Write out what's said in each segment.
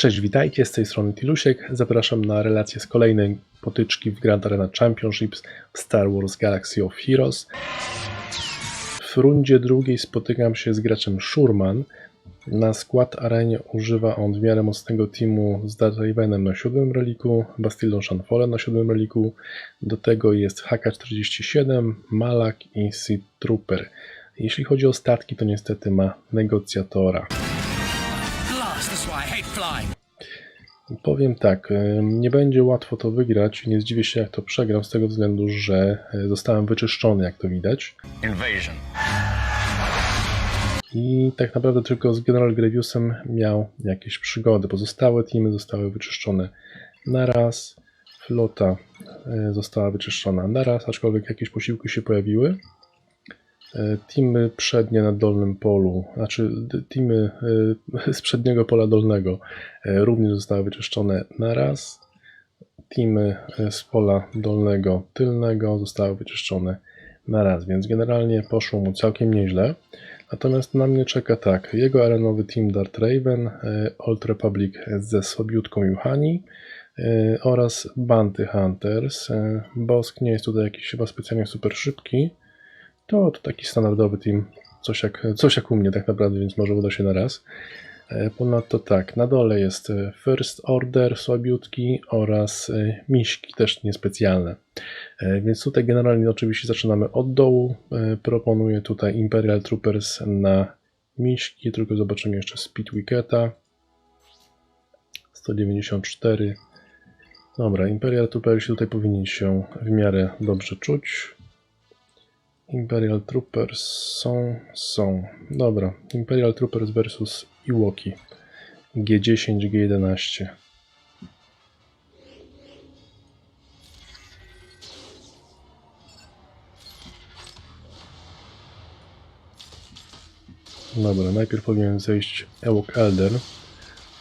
Cześć, witajcie, z tej strony Tilusiek. Zapraszam na relację z kolejnej potyczki w Grand Arena Championships w Star Wars Galaxy of Heroes. W rundzie drugiej spotykam się z graczem Shurman. Na skład arenie używa on w miarę mocnego teamu z Darth na siódmym reliku, Bastillą Shanfallen na siódmym reliku. Do tego jest HK-47, Malak i Seed Trooper. Jeśli chodzi o statki, to niestety ma negocjatora. Powiem tak, y, nie będzie łatwo to wygrać. Nie zdziwię się, jak to przegram, z tego względu, że y, zostałem wyczyszczony, jak to widać. Invasion. I tak naprawdę tylko z General Grievousem miał jakieś przygody. Pozostałe teamy zostały wyczyszczone na raz. Flota y, została wyczyszczona na raz, aczkolwiek jakieś posiłki się pojawiły. E, Teamy przednie na dolnym polu, znaczy teamy e, z przedniego pola dolnego e, również zostały wyczyszczone na raz. Teamy z pola dolnego tylnego zostały wyczyszczone na raz, więc generalnie poszło mu całkiem nieźle. Natomiast na mnie czeka tak, jego arenowy team Dart Raven, Old Republic ze słabiutką Juhani oraz Bounty Hunters. Bosk nie jest tutaj jakiś chyba specjalnie super szybki, to, to taki standardowy team, coś jak, coś jak u mnie tak naprawdę, więc może uda się na raz. E, Ponadto tak, na dole jest e, First Order słabiutki oraz e, miśki też niespecjalne. Więc tutaj generalnie oczywiście zaczynamy od dołu. Proponuję tutaj Imperial Troopers na miśki, tylko zobaczymy jeszcze Speed Wicketa. 194. Dobra, Imperial Troopers tutaj powinni się w miarę dobrze czuć. Imperial Troopers są, są. Dobra, Imperial Troopers versus Iwoki. G10, G11. Dobra, najpierw powinien zejść Ewok Elder,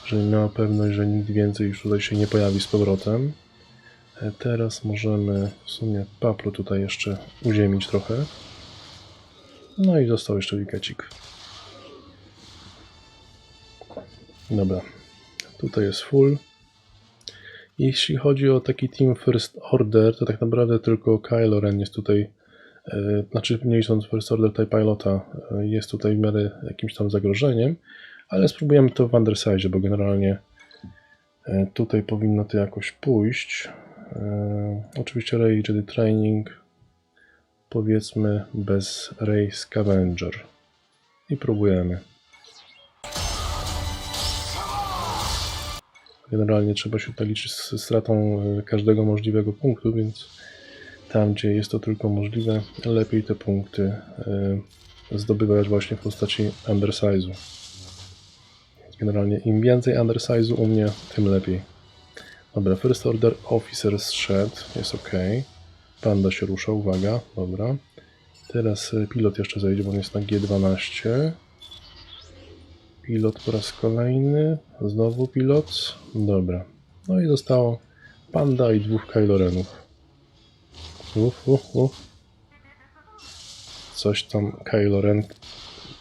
żeby miała pewność, że nikt więcej już tutaj się nie pojawi z powrotem. E, Teraz możemy w sumie Paplu tutaj jeszcze uziemić trochę. No i został jeszcze wikecik. Dobra, tutaj jest full. Jeśli chodzi o taki team First Order, to tak naprawdę tylko Kylo Ren jest tutaj, e, znaczy nie licząc First Order TIE Pilota, e, jest tutaj w miarę jakimś tam zagrożeniem, ale spróbujemy to w Undersize, bo generalnie e, tutaj powinno to jakoś pójść. E, oczywiście Ray Jedi Training, powiedzmy bez Ray Scavenger. I próbujemy. Generalnie trzeba się tutaj liczyć z stratą e, każdego możliwego punktu, więc tam, gdzie jest to tylko możliwe, lepiej te punkty e, zdobywać właśnie w postaci undersize'u. Generalnie im więcej undersize'u u mnie, tym lepiej. Dobra, First Order Officer zszedł, jest ok. Panda się rusza, uwaga, dobra. Teraz e, pilot jeszcze zejdzie, bo on jest na G12. Pilot po raz kolejny, znowu pilot, dobra. No i zostało Panda i dwóch Kylo Renów. Uf, uf, uf. Coś tam Kylo Ren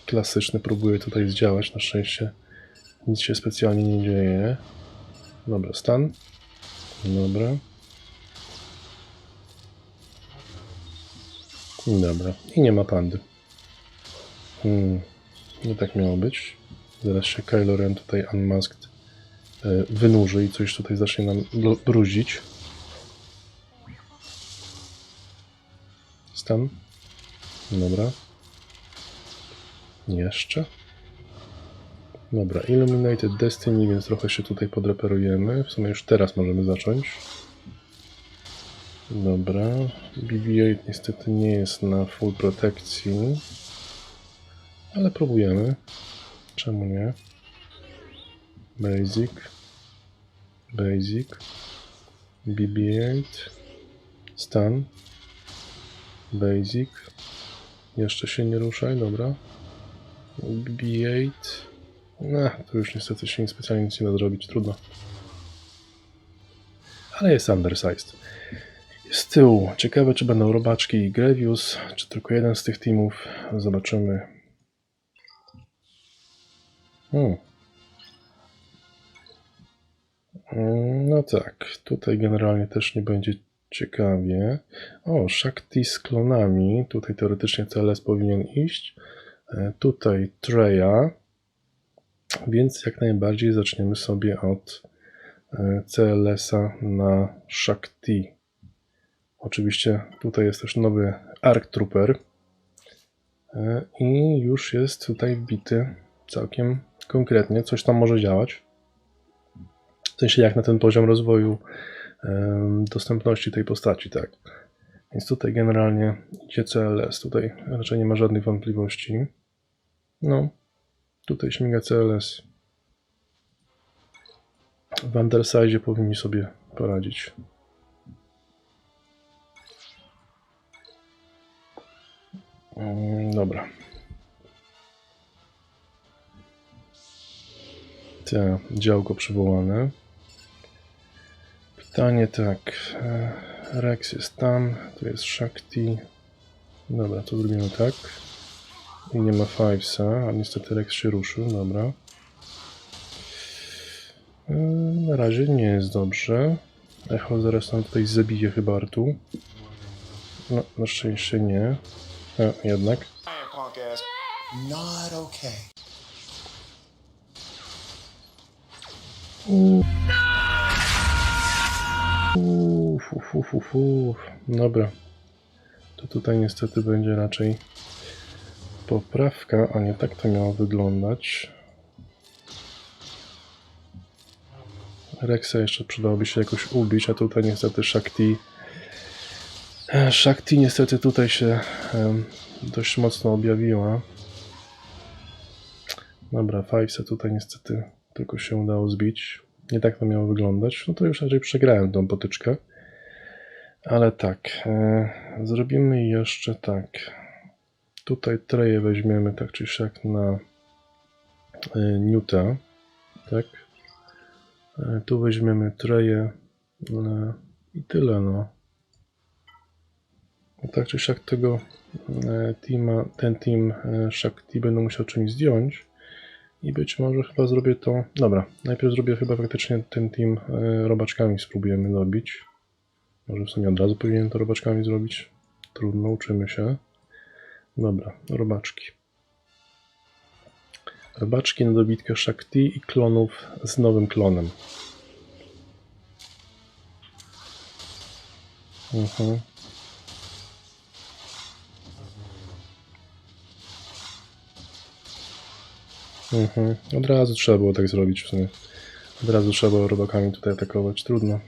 klasyczny próbuje tutaj zdziałać, na szczęście nic się specjalnie nie dzieje. Dobra, stan. Dobra. Dobra. I nie ma pandy. Hmm. Nie tak miało być. Zaraz się Kylo Ren tutaj unmasked e, wynurzy i coś tutaj zacznie nam bruzić. Stan. Dobra. Jeszcze. Dobra, Illuminated Destiny, więc trochę się tutaj podreperujemy. W sumie już teraz możemy zacząć. Dobra, BB-8 niestety nie jest na full protekcji, ale próbujemy. Czemu nie? Basic, Basic, BB-8, Stan, Basic, jeszcze się nie ruszaj, dobra. BB-8, no, tu już niestety się specjalnie nic nie da zrobić, trudno. Ale jest undersized. Z tyłu. Ciekawe, czy będą robaczki i Grevius, czy tylko jeden z tych teamów. Zobaczymy. Hmm. Mm, No tak, tutaj generalnie też nie będzie ciekawie. O, Shakti z klonami. Tutaj teoretycznie CLS powinien iść. E, Tutaj Treya. Więc jak najbardziej zaczniemy sobie od e, CLS-a na Shakti. Oczywiście tutaj jest też nowy Arc Trooper. E, I już jest tutaj wbity całkiem konkretnie. Coś tam może działać. W sensie jak na ten poziom rozwoju dostępności tej postaci, tak. Więc tutaj generalnie idzie CLS. Tutaj raczej nie ma żadnych wątpliwości. No, tutaj śmiga CLS. W Underside powinni sobie poradzić. Dobra. Te działko przywołane. Pytanie tak. e, Rex jest tam, tu jest Shakti. Dobra, to zrobimy tak. I nie ma Fivesa, a niestety Rex się ruszył, dobra. E, Na razie nie jest dobrze. Echo zaraz nam tutaj zabije chyba Artu. No, na szczęście nie. E, jednak. Not okay. Uf, uf, uf, uf, uf. Dobra. To tutaj niestety będzie raczej poprawka, a nie tak to miało wyglądać. Rexa jeszcze przydałoby się jakoś ubić, a tutaj niestety Shakti. Shakti niestety tutaj się dość mocno objawiła. Dobra, Fivesa tutaj niestety tylko się udało zbić. Nie tak to miało wyglądać. No to już raczej przegrałem tą potyczkę. Ale tak, e, zrobimy jeszcze tak. Tutaj treję weźmiemy tak czy siak na e, Newta. Tak. E, tu weźmiemy treję e, i tyle no. Tak czy siak tego e, teama, ten team e, Shakti będę musiał czymś zdjąć. I być może chyba zrobię to. Dobra, najpierw zrobię chyba faktycznie ten team e, robaczkami spróbujemy dobić. Może w sumie od razu powinienem to robaczkami zrobić. Trudno, uczymy się. Dobra, robaczki. Robaczki na dobitkę Shakti i klonów z nowym klonem. Mhm. Mhm. Od razu trzeba było tak zrobić w sumie. Od razu trzeba było robakami tutaj atakować. Trudno.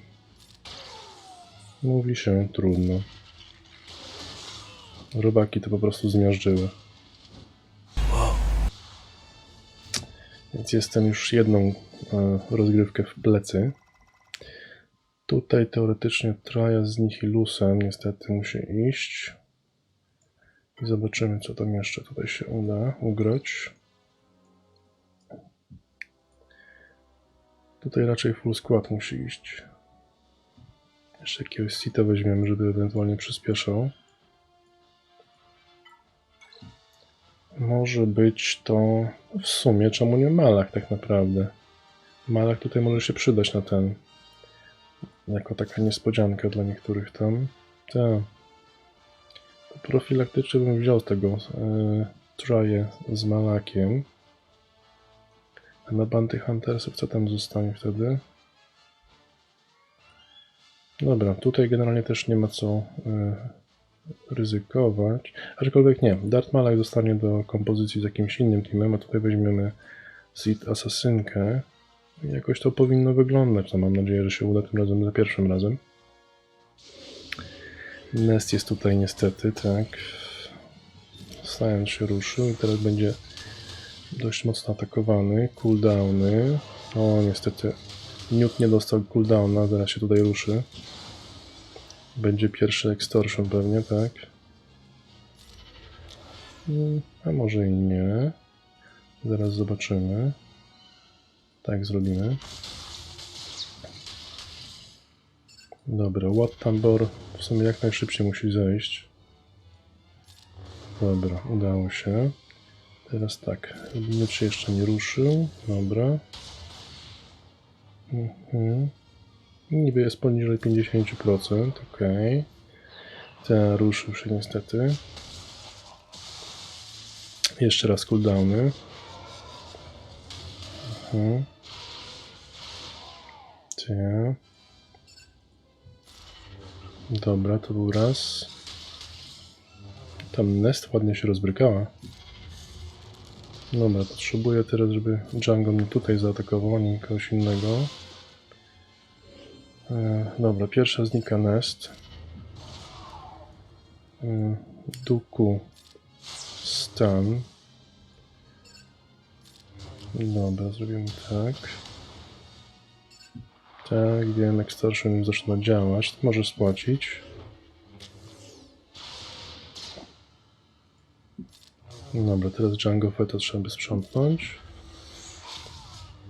Mówi się trudno. Robaki to po prostu zmiażdżyły. Więc jestem już jedną e, rozgrywkę w plecy. Tutaj teoretycznie Traja z Nihilusem niestety musi iść. I zobaczymy, co tam jeszcze tutaj się uda ugrać. Tutaj raczej full skład musi iść. Jeszcze jakiegoś sita weźmiemy, żeby ewentualnie przyspieszał. Może być to w sumie, czemu nie Malak tak naprawdę? Malak tutaj może się przydać na ten. Jako taka niespodzianka dla niektórych tam. Tak. Profilaktycznie bym wziął tego e, Traje z Malakiem. A na Bounty Huntersów co tam zostanie wtedy? Dobra, tutaj generalnie też nie ma co y, ryzykować. Aczkolwiek nie, Dart Malak zostanie do kompozycji z jakimś innym teamem, a tutaj weźmiemy Seed Asasynkę. Jakoś to powinno wyglądać, no mam nadzieję, że się uda tym razem za pierwszym razem. Nest jest tutaj niestety, tak. Science się ruszył i teraz będzie dość mocno atakowany. Cooldowny. O, niestety Newt nie dostał cooldowna, zaraz się tutaj ruszy. Będzie pierwszy extortion pewnie, tak? Mm, A może i nie. Zaraz zobaczymy. Tak zrobimy. Dobra, Watt Tambor w sumie jak najszybciej musi zejść. Dobra, udało się. Teraz tak, czy jeszcze nie ruszył. Dobra. Mhm. Niby jest poniżej 50%, ok. Ten ruszył się niestety. Jeszcze raz cooldowny. Mhm. Cie. Dobra, to był raz. Tam Nest ładnie się rozbrykała. Dobra, potrzebuję teraz, żeby Django mnie tutaj zaatakował, a nie kogoś innego. E, dobra, pierwsza znika Nest. E, Duku Stan. Dobra, zrobimy tak. Tak, wiem, Extortion już zaczyna działać. To może spłacić. Dobra, teraz Django Feta trzeba by sprzątnąć.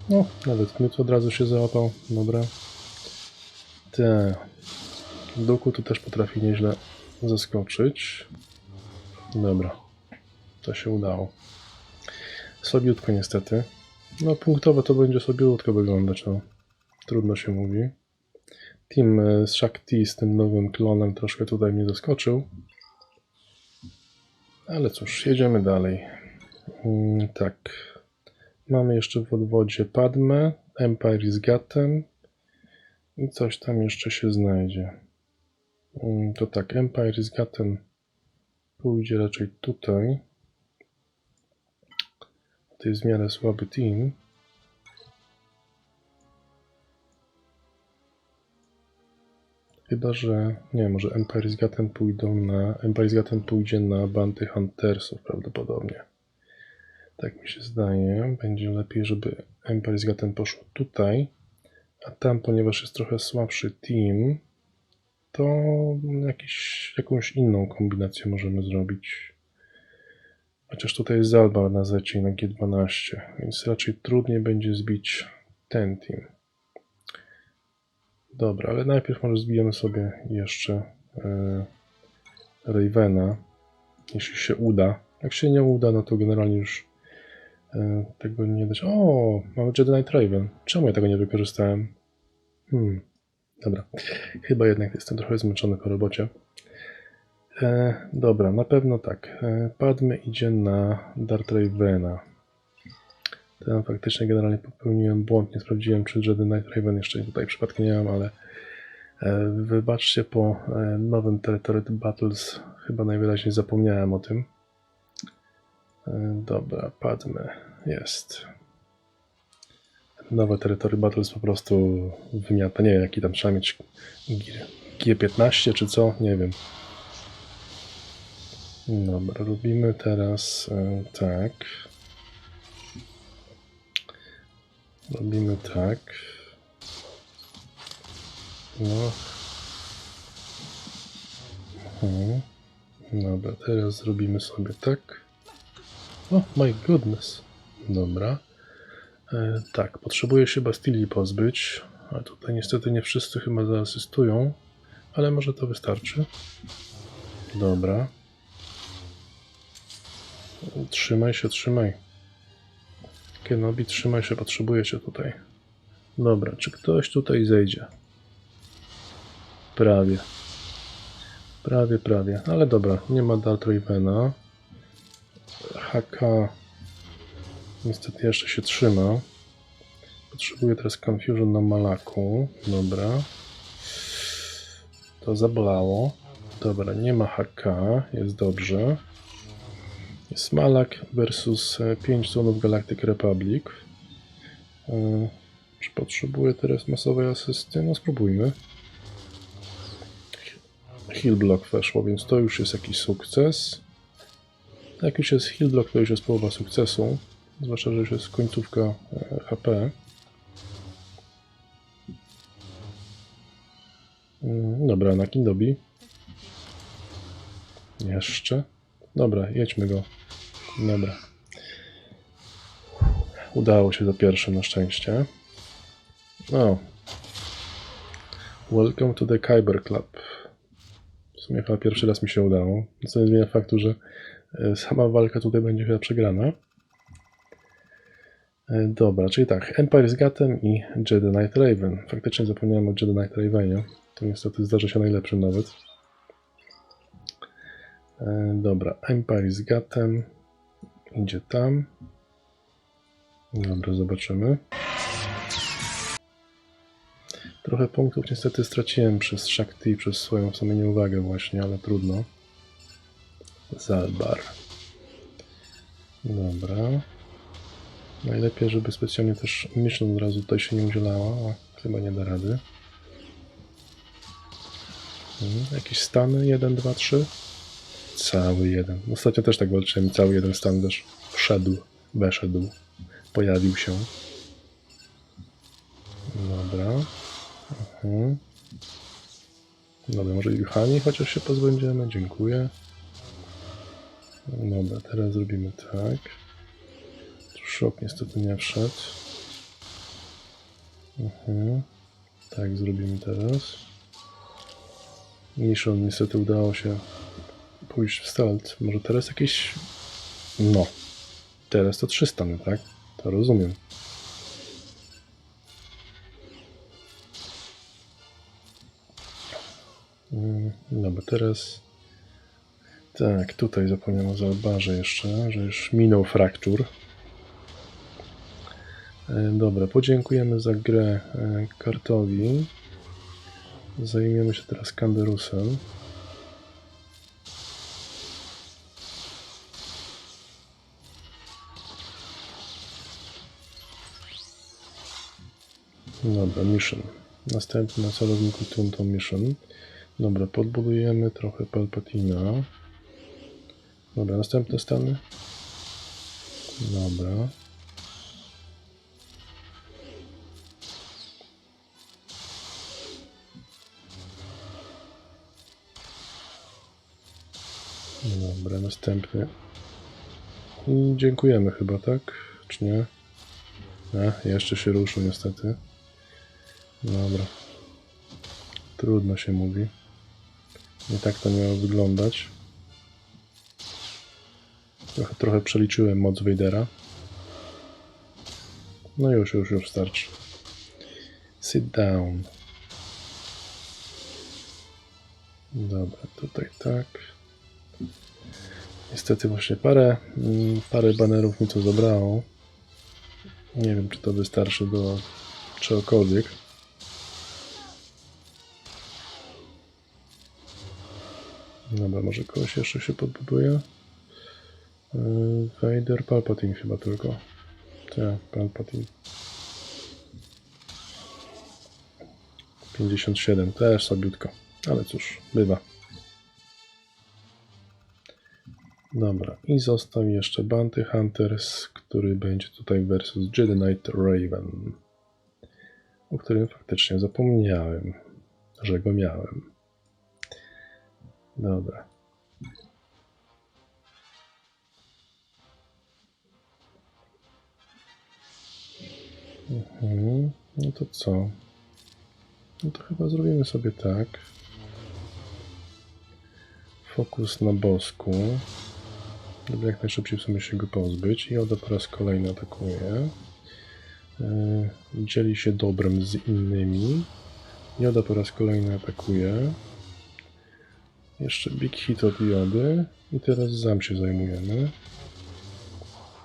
No, nawet Knut od razu się załapał. Dobra. Te. Duku tu też potrafi nieźle zaskoczyć. Dobra. To się udało. Słabiutko niestety. No punktowo to będzie słabiutko wyglądać, no. Trudno się mówi. Team e, z Shakti z tym nowym klonem troszkę tutaj mnie zaskoczył. Ale cóż, jedziemy dalej. Mm, tak. Mamy jeszcze w odwodzie Padme, Empire z Gatem i coś tam jeszcze się znajdzie. Mm, To tak, Empire z Gatem pójdzie raczej tutaj. To jest w miarę słaby team. Chyba, że nie, może Empire z Gatem pójdą na. Empire z Gatem pójdzie na Bounty Huntersów prawdopodobnie. Tak mi się zdaje. Będzie lepiej, żeby Empire z Gatem poszło tutaj. A tam, ponieważ jest trochę słabszy team, to jakiś, jakąś inną kombinację możemy zrobić. Chociaż tutaj jest Zalbar na Zecie i na G12, więc raczej trudniej będzie zbić ten team. Dobra, ale najpierw może zbijemy sobie jeszcze e, Ravena, jeśli się uda. Jak się nie uda, no to generalnie już e, tego nie dać. O, mamy Jedi Knight Raven. Czemu ja tego nie wykorzystałem? Hmm, dobra. Chyba jednak jestem trochę zmęczony po robocie. E, dobra, na pewno tak. E, Padme idzie na Dart Ravena. Tam faktycznie generalnie popełniłem błąd, nie sprawdziłem czy Jedi Knight Raven jeszcze tutaj przypadkiem nie mam, ale e, wybaczcie, po e, nowym Territory Battles chyba najwyraźniej zapomniałem o tym. E, dobra, Padme, jest. Nowe Territory Battles po prostu wymiata, nie wiem jaki tam trzeba mieć G- G15 czy co, nie wiem. Dobra, robimy teraz tak. Robimy tak. No. Mhm. Dobra, teraz zrobimy sobie tak. Oh my goodness. Dobra. E, tak, potrzebuję się Bastylii pozbyć. A tutaj niestety nie wszyscy chyba zaasystują, ale może to wystarczy. Dobra. Trzymaj się, trzymaj. Kenobi, trzymaj się, potrzebuję cię tutaj. Dobra, czy ktoś tutaj zejdzie? Prawie. Prawie, prawie. Ale dobra, nie ma Dart Ravena. HK niestety jeszcze się trzyma. Potrzebuję teraz Confusion na Malaku. Dobra. To zabolało. Dobra, nie ma HK. Jest dobrze. Jest Malak versus 5 członów Galactic Republic. E, Czy potrzebuję teraz masowej asysty? No spróbujmy. Heal block weszło, więc to już jest jakiś sukces. Jak już jest heal block, to już jest połowa sukcesu. Zwłaszcza, że już jest końcówka e, HP. Mm, Dobra, na Kindobi. Jeszcze. Dobra, jedźmy go. Dobra. Udało się za pierwszym na szczęście. O. Welcome to the Kyber Club. W sumie chyba pierwszy raz mi się udało. Co nie zmienia faktu, że e, sama walka tutaj będzie chyba przegrana. E, Dobra, czyli tak, Empire z Gatem i Jedi Knight Raven. Faktycznie zapomniałem o Jedi Knight Ravenie. To niestety zdarza się najlepszym nawet. E, Dobra, Empire z Gatem idzie tam. Dobra, zobaczymy. Trochę punktów niestety straciłem przez Shakti przez swoją w sumie nieuwagę właśnie, ale trudno. Zalbar. Dobra. Najlepiej, żeby specjalnie też mission od razu tutaj się nie udzielała, chyba nie da rady. Mhm, Jakieś stany? 1, 2, 3? Cały jeden. Ostatnio też tak walczyłem i cały jeden stan też wszedł, weszedł, pojawił się. Dobra. Mhm. Dobra, może Juhani chociaż się pozbędziemy. Dziękuję. Dobra, teraz zrobimy tak. Szok niestety nie wszedł. Mhm. Tak zrobimy teraz. Mission niestety udało się pójść w start. Może teraz jakieś... No. Teraz to 300, no tak? To rozumiem. Mm, Dobra, teraz... Tak, tutaj zapomniałem o Zalbarze jeszcze, że już minął fraktur. E, Dobra, podziękujemy za grę e, Kartowi. Zajmiemy się teraz Kanderusem. Dobra, mission. Następny na celowniku Tunto Mission. Dobra, podbudujemy trochę Palpatina. Dobra, następne stany. Dobra. Dobra, następny. Dziękujemy chyba, tak? Czy nie? A, jeszcze się ruszył niestety. Dobra. Trudno się mówi. Nie tak to miało wyglądać. Trochę, trochę przeliczyłem moc Vadera. No już, już, już starczy. Sit down. Dobra, tutaj tak. Niestety właśnie parę, mm, parę banerów mi to zabrało. Nie wiem, czy to wystarczy do czegokolwiek. Dobra, może kogoś jeszcze się podbuduje. Yy, Vader, Palpatine chyba tylko. Tak, Palpatine. 57, też sobiutko. Ale cóż, bywa. Dobra, i został jeszcze Bounty Hunters, który będzie tutaj versus Jedi Knight Raven, o którym faktycznie zapomniałem, że go miałem. Dobra. Mhm. No to co? No to chyba zrobimy sobie tak. Fokus na bosku. Żeby jak najszybciej w sumie się go pozbyć. I Oda po raz kolejny atakuje. Yy, dzieli się dobrem z innymi. Joda po raz kolejny atakuje. Jeszcze big hit od Jody. I teraz zam się zajmujemy.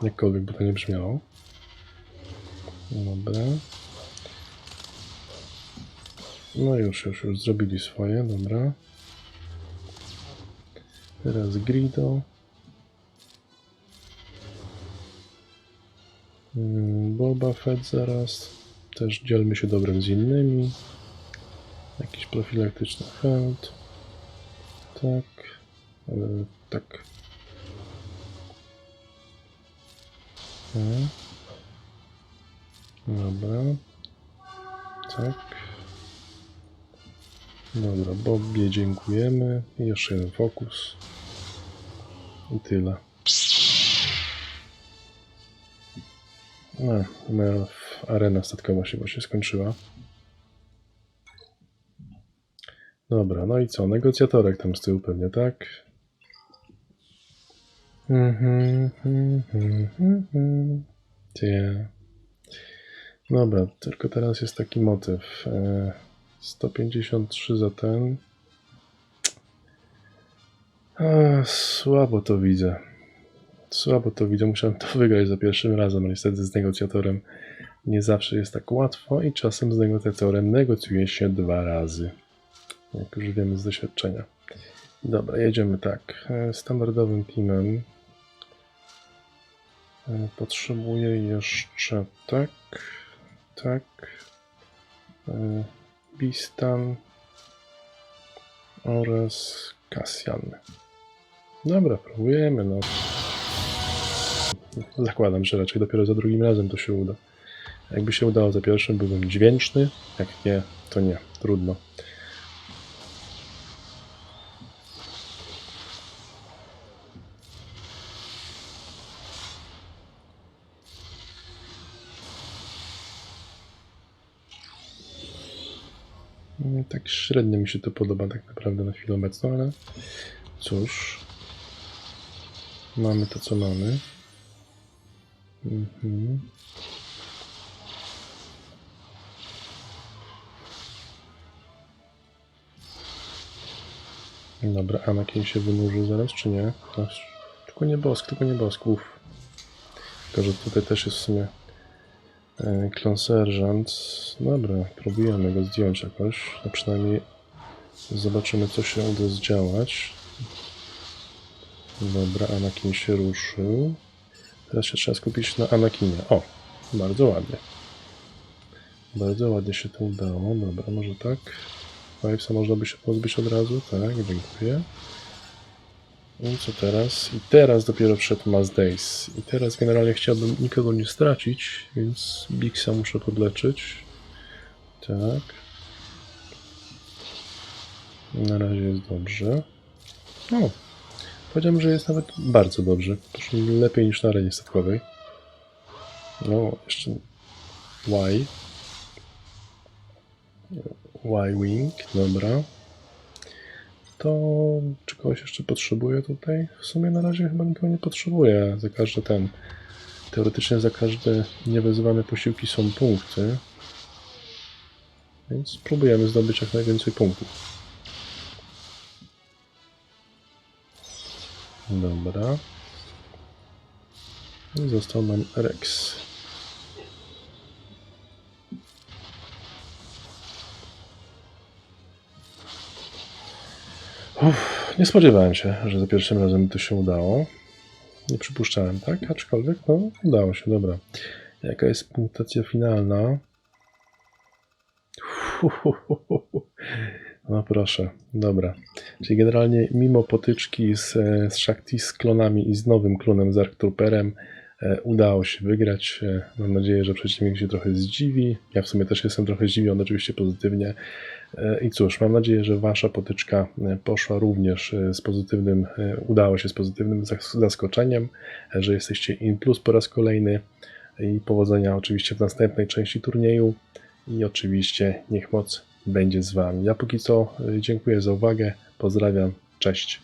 Jakkolwiek by to nie brzmiało. Dobra. No już, już, już zrobili swoje, dobra. Teraz Grido. Mm, Boba Fett zaraz. Też dzielmy się dobrem z innymi. Jakiś profilaktyczny hełd. Tak. E, tak. Mhm. Dobra. Tak. Dobra, Bobie dziękujemy. Jeszcze jeden fokus. I tyle. No, moja arena statkowa się właśnie skończyła. Dobra, no i co? Negocjatorek tam z tyłu pewnie, tak? Mhm, mhm, mhm. Gdzie? Dobra, tylko teraz jest taki motyw. E, 153 za ten. Słabo to widzę. Słabo to widzę. Musiałem to wygrać za pierwszym razem, ale niestety z negocjatorem nie zawsze jest tak łatwo i czasem z negocjatorem negocjuje się dwa razy. Jak już wiemy z doświadczenia. Dobra, jedziemy tak. E, Standardowym teamem. E, Potrzebuję jeszcze tak, tak. e, Bistan oraz Kasjan. Dobra, próbujemy. No. Zakładam, że raczej dopiero za drugim razem to się uda. Jakby się udało za pierwszym, byłbym dźwięczny. Jak nie, to nie. Trudno. Tak średnio mi się to podoba tak naprawdę na chwilę obecną, ale cóż. Mamy to, co mamy. Mhm. Dobra, Anakin się wynurzy zaraz, czy nie? Tylko nie bosk, tylko nie bosk, uff. Tylko, że tutaj też jest w sumie klon serżant. Dobra, próbujemy go zdjąć jakoś. A przynajmniej zobaczymy, co się uda zdziałać. Dobra, Anakin się ruszył. Teraz się trzeba skupić na Anakinie. O, bardzo ładnie. Bardzo ładnie się to udało. Dobra, może tak. Wivesa można by się pozbyć od razu. Tak, dziękuję. I co teraz? I teraz dopiero wszedł Mass Days. I teraz generalnie chciałbym nikogo nie stracić, więc Bixa muszę podleczyć. Tak. Na razie jest dobrze. O, powiedziałem, że jest nawet bardzo dobrze. Proszę lepiej niż na arenie statkowej. No, jeszcze Y. Y-Wing, dobra. To czy kogoś jeszcze potrzebuję tutaj? W sumie na razie chyba nikogo nie potrzebuję. Za każdy ten. Teoretycznie za każde niewyzywane posiłki są punkty. Więc spróbujemy zdobyć jak najwięcej punktów. Dobra. I został nam Rex. Nie spodziewałem się, że za pierwszym razem to się udało. Nie przypuszczałem, tak? Aczkolwiek, no, udało się, dobra. Jaka jest punktacja finalna? No proszę, dobra. Czyli generalnie mimo potyczki z, e, z Shakti, z klonami i z nowym klonem z Ark Trooperem e, udało się wygrać. E, Mam nadzieję, że przeciwnik się trochę zdziwi. Ja w sumie też jestem trochę zdziwiony, oczywiście pozytywnie. I cóż, mam nadzieję, że Wasza potyczka e, poszła również e, z pozytywnym, e, udała się z pozytywnym zas- zaskoczeniem, że jesteście in plus po raz kolejny i powodzenia oczywiście w następnej części turnieju i oczywiście niech moc będzie z Wami. Ja póki co dziękuję za uwagę, pozdrawiam, cześć.